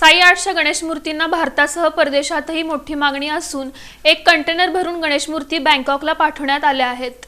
साई आर्टच्या गणेश मूर्तींना भारतासह परदेशातही मोठी मागणी असून एक कंटेनर भरून गणेश मूर्ती बँकॉकला पाठवण्यात आल्या आहेत.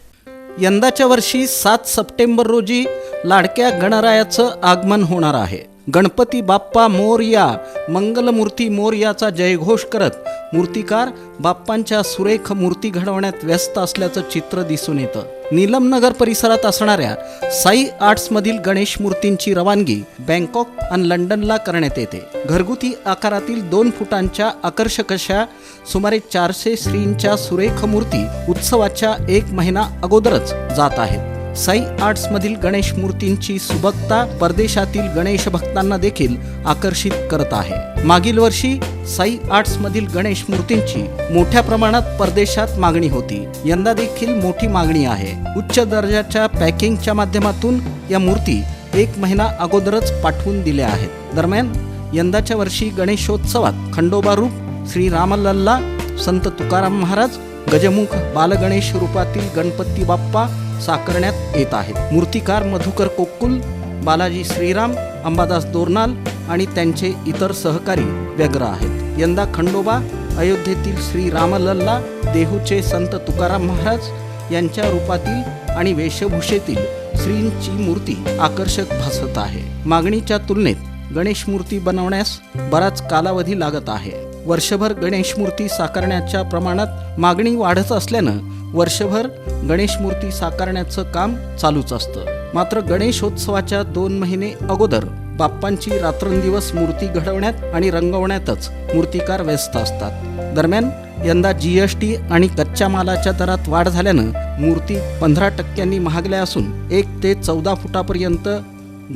यंदाच्या वर्षी सात सप्टेंबर रोजी लाडक्या गणरायाचं आगमन होणार आहे. गणपती बाप्पा मोरया मंगलमूर्ती मोरयाचा जयघोष करत मूर्तिकार बाप्पांच्या सुरेख मूर्ती घडवण्यात व्यस्त असल्याचं चित्र दिसून येतं. नीलमनगर परिसरात असणाऱ्या साई आर्ट्समधील गणेश मूर्तींची रवानगी बँकॉक आणि लंडनला करण्यात येते. घरगुती आकारातील दोन फुटांच्या आकर्षक अशा सुमारे चारशे श्रींच्या सुरेख मूर्ती उत्सवाच्या एक महिना अगोदरच जात आहेत. साई आर्ट्समधील गणेश मूर्तींची सुबकता परदेशातील गणेश भक्तांना देखील आकर्षित करत आहे. मागील वर्षी साई आर्ट्समधील गणेश मूर्तींची मोठ्या प्रमाणात परदेशात मागणी होती. यंदा देखील मोठी मागणी आहे. उच्च दर्जाच्या पॅकिंगच्या माध्यमातून या मूर्ती एक महिना अगोदरच पाठवून दिल्या आहेत. दरम्यान यंदाच्या वर्षी गणेशोत्सवात खंडोबा रूप श्री रामलल्ला संत तुकाराम महाराज गजमुख बालगणेश रूपातील गणपती बाप्पा साकारण्यात येत आहेत मूर्तिकार मधुकर कोक्कुल बालाजी श्रीराम अंबादास दोरनाल आणि त्यांचे इतर सहकारी व्यग्र आहेत. यंदा खंडोबा अयोध्येतील श्री रामलल्ला देहूचे संत तुकाराम महाराज यांच्या रूपातील आणि वेशभूषेतील श्रींची मूर्ती आकर्षक भासत आहे. मागणीच्या तुलनेत गणेश मूर्ती बनवण्यास बराच कालावधी लागत आहे. वर्षभर गणेश मूर्ती साकारण्याच्या प्रमाणात मागणी वाढत असल्यानं वर्षभर गणेश मूर्ती साकारण्याचं काम चालूच असतं. मात्र गणेशोत्सवाच्या दोन महिने अगोदर बाप्पांची रात्रंदिवस मूर्ती घडवण्यात आणि रंगवण्यातच मूर्तिकार व्यस्त असतात. दरम्यान यंदा जी एस टी आणि कच्च्या मालाच्या दरात वाढ झाल्यानं मूर्ती पंधरा टक्क्यांनी महागल्या असून एक ते चौदा फुटापर्यंत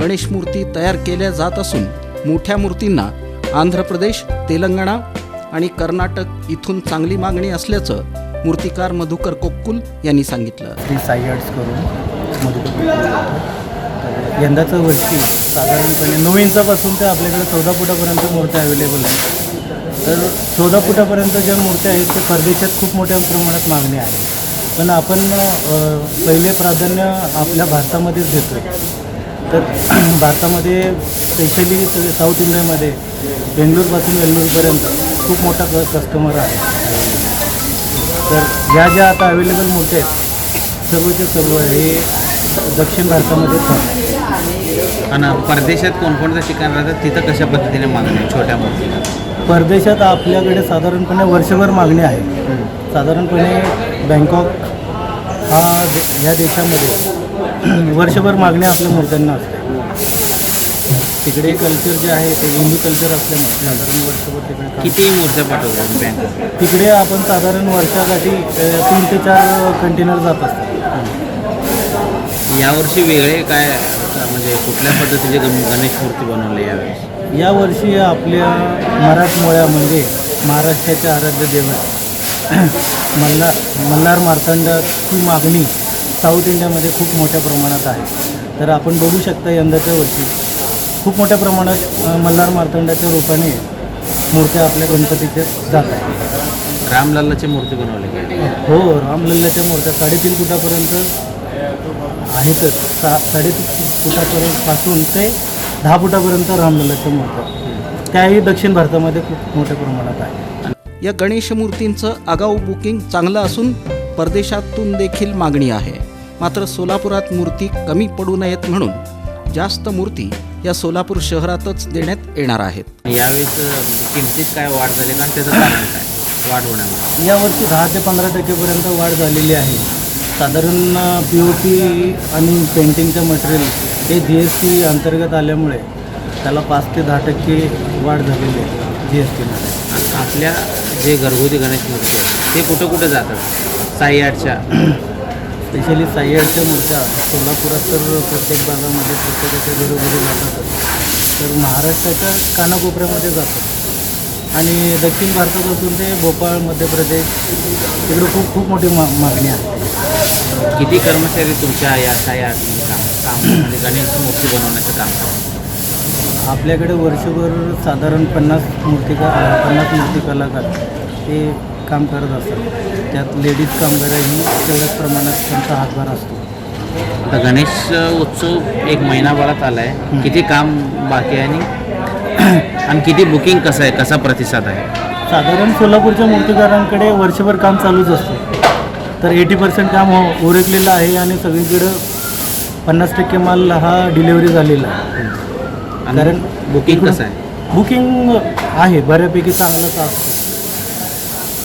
गणेश मूर्ती तयार केल्या जात असून मोठ्या मूर्तींना आंध्र प्रदेश तेलंगणा आणि कर्नाटक इथून चांगली मागणी असल्याचं मूर्तिकार मधुकर कोक्कुल यांनी सांगितलं. थ्री साई करून मधुकर यंदाचं वर्षी साधारणपणे नऊ इंचापासून ते आपल्याकडे चौदा फुटापर्यंत मूर्त्या अवेलेबल आहेत. तर चौदा फुटापर्यंत ज्या मूर्त्या आहेत ते परदेशात खूप मोठ्या प्रमाणात मागणी आहे पण आपण पहिले प्राधान्य आपल्या भारतामध्येच देतो तर भारतामध्ये स्पेशली साऊथ इंडियामध्ये बेंगलोरपासून वेल्लोरपर्यंत खूप मोठा क कस्टमर आहे. तर ह्या ज्या आता अवेलेबल मूर्त्या आहेत सर्वच्या सर्व हे दक्षिण भारतामध्येच आहे आणि परदेशात कोणकोणतं ठिकाण राहतात तिथं कशा पद्धतीने मागणी आहे छोट्या मूर्तीला परदेशात आपल्याकडे साधारणपणे वर्षभर मागणी आहे. साधारणपणे बँकॉक हा दे ह्या देशामध्ये वर्षभर मागणी आपल्या मूर्त्यांना असते तिकडे कल्चर जे आहे ते हिंदू कल्चर असल्यामुळे साधारण वर्षभर तिकडे काम- किती मूर्त्या पाठवतात बँक तिकडे आपण साधारण वर्षाकाठी अ, तीन ते चार कंटेनर जात असतात. यावर्षी वेगळे काय म्हणजे कुठल्या पद्धतीचे गण- गणेश मूर्ती बनवले यावेळेस? यावर्षी आपल्या मराठमोळ्या म्हणजे महाराष्ट्राच्या आराध्य देवत मल्हार मल्हार मार्तंडाची मागणी साऊथ इंडियामध्ये खूप मोठ्या प्रमाणात आहे. तर आपण बघू शकता यंदाच्या वर्षी खूप मोठ्या प्रमाणात मल्हार मार्तंडाच्या रूपाने मूर्त्या आपल्या गणपतीच्या जात आहेत. रामलल्लाची मूर्ती बनवली हो रामलल्लाच्या मूर्त्या साडेतीन फुटापर्यंत आहेतच. सा साडेतीन फुटापर्यंत पासून ते दहा फुटापर्यंत रामलल्लाच्या मूर्त्या. त्याही दक्षिण भारतामध्ये खूप मोठ्या प्रमाणात आहे या गणेश मूर्तींचं आगाऊ बुकिंग चांगलं असून परदेशातून देखील मागणी आहे. मात्र सोलापुरात मूर्ती कमी पडू नयेत म्हणून जास्त मूर्ती या सोलापूर शहरातच देण्यात येणार आहेत. यावेळेस म्हणजे किमतीत काय वाढ झाली का आणि त्याचं कारण काय? वाढ होण्यामध्ये यावर्षी दहा ते पंधरा टक्केपर्यंत वाढ झालेली आहे. साधारण पी ओ पी आणि पेंटिंगचं मटेरियल हे जी एस टी अंतर्गत आल्यामुळे त्याला पाच ते दहा टक्के वाढ झालेली आहे जी एस टीमध्ये आणि आपल्या जे घरगुती गणेश मूर्ती आहेत ते कुठं कुठं जातात? साई आर्टच्या स्पेशली साईडच्या मूर्त्या सोलापुरात तर प्रत्येक भागामध्ये प्रत्येकाच्या घरोघरी जातातच तर महाराष्ट्राच्या कानाकोपऱ्यामध्ये जातात. आणि दक्षिण भारतापासून ते भोपाळ मध्य प्रदेश तिकडे खूप खूप मोठी मा मागणी आहे. किती कर्मचारी तुमच्या या साई आर्टमध्ये काम काम म्हणजे गणेश मूर्ती बनवण्याचं काम करतात? आपल्याकडे वर्षभर साधारण पन्नास मूर्तिका पन्नास मूर्ती कलाकार ते काम करत असतात. त्यात लेडीज कामगारही तेवढ्याच प्रमाणात त्यांचा हातभार असतो. आता गणेश उत्सव एक महिनाभरात आला आहे किती काम बाकी आहे आणि आणि किती बुकिंग कसं आहे? कसा प्रतिसाद आहे? साधारण सोलापूरच्या मूर्तिकारांकडे वर्षभर काम चालूच असतं. तर एटी पर्सेंट काम हो उरकलेलं आहे आणि सगळीकडं पन्नास टक्के माल हा डिलेवरी झालेला आहे. आणि बुकिंग कसं आहे? बुकिंग आहे बऱ्यापैकी चांगलंच असतं.